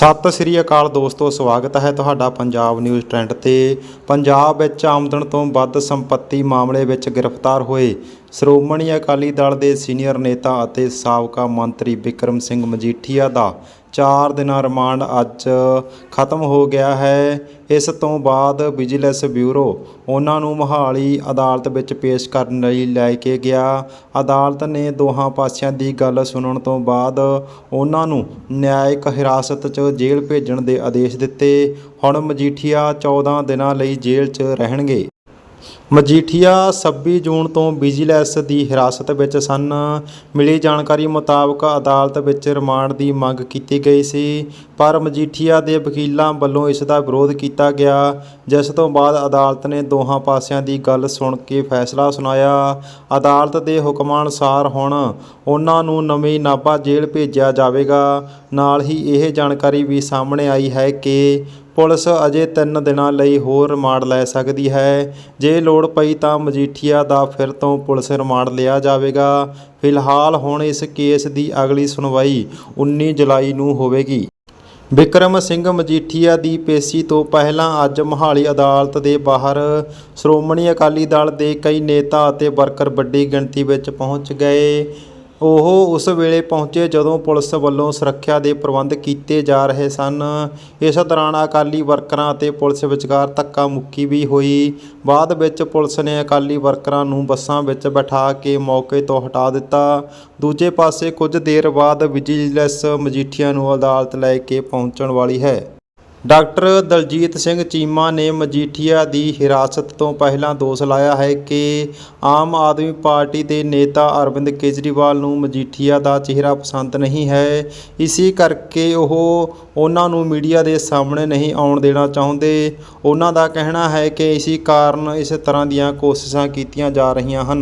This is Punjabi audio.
ਸਤਿ ਸ੍ਰੀ ਅਕਾਲ ਦੋਸਤੋ, ਸਵਾਗਤ ਹੈ ਤੁਹਾਡਾ ਪੰਜਾਬ ਨਿਊਜ਼ ਟ੍ਰੈਂਡ ਤੇ। ਪੰਜਾਬ ਵਿੱਚ ਆਮਦਨ ਤੋਂ ਵੱਧ ਸੰਪਤੀ ਮਾਮਲੇ ਵਿੱਚ ਗ੍ਰਿਫਤਾਰ ਹੋਏ ਸ਼੍ਰੋਮਣੀ ਅਕਾਲੀ ਦਲ ਦੇ ਸੀਨੀਅਰ ਨੇਤਾ ਅਤੇ ਸਾਬਕਾ ਮੰਤਰੀ ਵਿਕਰਮ ਸਿੰਘ ਮਜੀਠੀਆ ਦਾ ਚਾਰ ਦਿਨਾਂ ਰਿਮਾਂਡ ਅੱਜ ਖਤਮ ਹੋ ਗਿਆ ਹੈ। ਇਸ ਤੋਂ ਬਾਅਦ ਵਿਜੀਲੈਂਸ ਬਿਊਰੋ ਉਹਨਾਂ ਨੂੰ ਮੋਹਾਲੀ ਅਦਾਲਤ ਵਿੱਚ ਪੇਸ਼ ਕਰਨ ਲਈ ਲੈ ਕੇ ਗਿਆ। ਅਦਾਲਤ ਨੇ ਦੋਹਾਂ ਪਾਸਿਆਂ ਦੀ ਗੱਲ ਸੁਣਨ ਤੋਂ ਬਾਅਦ ਉਹਨਾਂ ਨੂੰ ਨਿਆਇਕ ਹਿਰਾਸਤ 'ਚ ਜੇਲ੍ਹ ਭੇਜਣ ਦੇ ਆਦੇਸ਼ ਦਿੱਤੇ। ਹੁਣ ਮਜੀਠੀਆ 14 ਦਿਨਾਂ ਲਈ ਜੇਲ੍ਹ 'ਚ ਰਹਿਣਗੇ। ਮਜੀਠੀਆ 26 ਜੂਨ ਤੋਂ ਵਿਜੀਲੈਂਸ ਦੀ ਹਿਰਾਸਤ ਵਿੱਚ ਸਨ। ਮਿਲੀ ਜਾਣਕਾਰੀ ਮੁਤਾਬਕ ਅਦਾਲਤ ਵਿੱਚ ਰਿਮਾਂਡ ਦੀ ਮੰਗ ਕੀਤੀ ਗਈ ਸੀ, ਪਰ ਮਜੀਠੀਆ ਦੇ ਵਕੀਲਾਂ ਵੱਲੋਂ ਇਸ ਦਾ ਵਿਰੋਧ ਕੀਤਾ ਗਿਆ, ਜਿਸ ਤੋਂ ਬਾਅਦ ਅਦਾਲਤ ਨੇ ਦੋਹਾਂ ਪਾਸਿਆਂ ਦੀ ਗੱਲ ਸੁਣ ਕੇ ਫੈਸਲਾ ਸੁਣਾਇਆ। ਅਦਾਲਤ ਦੇ ਹੁਕਮਾਂ ਅਨੁਸਾਰ ਹੁਣ ਉਹਨਾਂ ਨੂੰ ਨਵੀਂ ਨਾਭਾ ਜੇਲ੍ਹ ਭੇਜਿਆ ਜਾਵੇਗਾ। ਨਾਲ ਹੀ ਇਹ ਜਾਣਕਾਰੀ ਵੀ ਸਾਹਮਣੇ ਆਈ ਹੈ ਕਿ ਪੁਲਿਸ ਅਜੇ 3 ਦਿਨਾਂ ਲਈ ਹੋਰ ਰਿਮਾਂਡ ਲੈ ਸਕਦੀ ਹੈ। ਜੇ ਲੋੜ ਲੋੜ ਪਈ ਤਾਂ ਮਜੀਠੀਆ ਦਾ ਫਿਰ ਤੋਂ ਪੁਲਿਸ ਰਿਮਾਂਡ ਲਿਆ ਜਾਵੇਗਾ। ਫਿਲਹਾਲ ਹੁਣ ਇਸ ਕੇਸ ਦੀ ਅਗਲੀ ਸੁਣਵਾਈ 19 ਜੁਲਾਈ ਨੂੰ ਹੋਵੇਗੀ। ਵਿਕਰਮ ਸਿੰਘ ਮਜੀਠੀਆ ਦੀ ਪੇਸ਼ੀ ਤੋਂ ਪਹਿਲਾਂ ਅੱਜ ਮੋਹਾਲੀ ਅਦਾਲਤ ਦੇ ਬਾਹਰ ਸ਼੍ਰੋਮਣੀ ਅਕਾਲੀ ਦਲ ਦੇ ਕਈ ਨੇਤਾ ਅਤੇ ਵਰਕਰ ਵੱਡੀ ਗਿਣਤੀ ਵਿੱਚ ਪਹੁੰਚ ਗਏ। ਉਹ ਉਸ ਵੇਲੇ ਪਹੁੰਚੇ ਜਦੋਂ ਪੁਲਿਸ ਵੱਲੋਂ ਸੁਰੱਖਿਆ ਦੇ ਪ੍ਰਬੰਧ ਕੀਤੇ ਜਾ ਰਹੇ ਸਨ। ਇਸ ਦੌਰਾਨ ਅਕਾਲੀ ਵਰਕਰਾਂ ਅਤੇ ਪੁਲਿਸ ਵਿਚਕਾਰ ਧੱਕਾ ਮੁੱਕੀ ਵੀ ਹੋਈ। ਬਾਅਦ ਵਿੱਚ ਪੁਲਿਸ ਨੇ ਅਕਾਲੀ ਵਰਕਰਾਂ ਨੂੰ ਬੱਸਾਂ ਵਿੱਚ ਬਿਠਾ ਕੇ ਮੌਕੇ ਤੋਂ ਹਟਾ ਦਿੱਤਾ। ਦੂਜੇ ਪਾਸੇ ਕੁਝ ਦੇਰ ਬਾਅਦ ਵਿਜੀਲੈਂਸ ਮਜੀਠੀਆ ਨੂੰ ਅਦਾਲਤ ਲੈ ਕੇ ਪਹੁੰਚਣ ਵਾਲੀ ਹੈ। ਡਾਕਟਰ ਦਲਜੀਤ ਸਿੰਘ ਚੀਮਾ ਨੇ ਮਜੀਠੀਆ ਦੀ ਹਿਰਾਸਤ ਤੋਂ ਪਹਿਲਾਂ ਦੋਸ਼ ਲਾਇਆ ਹੈ ਕਿ ਆਮ ਆਦਮੀ ਪਾਰਟੀ ਦੇ ਨੇਤਾ ਅਰਵਿੰਦ ਕੇਜਰੀਵਾਲ ਨੂੰ ਮਜੀਠੀਆ ਦਾ ਚਿਹਰਾ ਪਸੰਦ ਨਹੀਂ ਹੈ। ਇਸੇ ਕਰਕੇ ਉਹ ਉਹਨਾਂ ਨੂੰ ਮੀਡੀਆ ਦੇ ਸਾਹਮਣੇ ਨਹੀਂ ਆਉਣ ਦੇਣਾ ਚਾਹੁੰਦੇ। ਉਹਨਾਂ ਦਾ ਕਹਿਣਾ ਹੈ ਕਿ ਇਸੇ ਕਾਰਨ ਇਸ ਤਰ੍ਹਾਂ ਦੀਆਂ ਕੋਸ਼ਿਸ਼ਾਂ ਕੀਤੀਆਂ ਜਾ ਰਹੀਆਂ ਹਨ।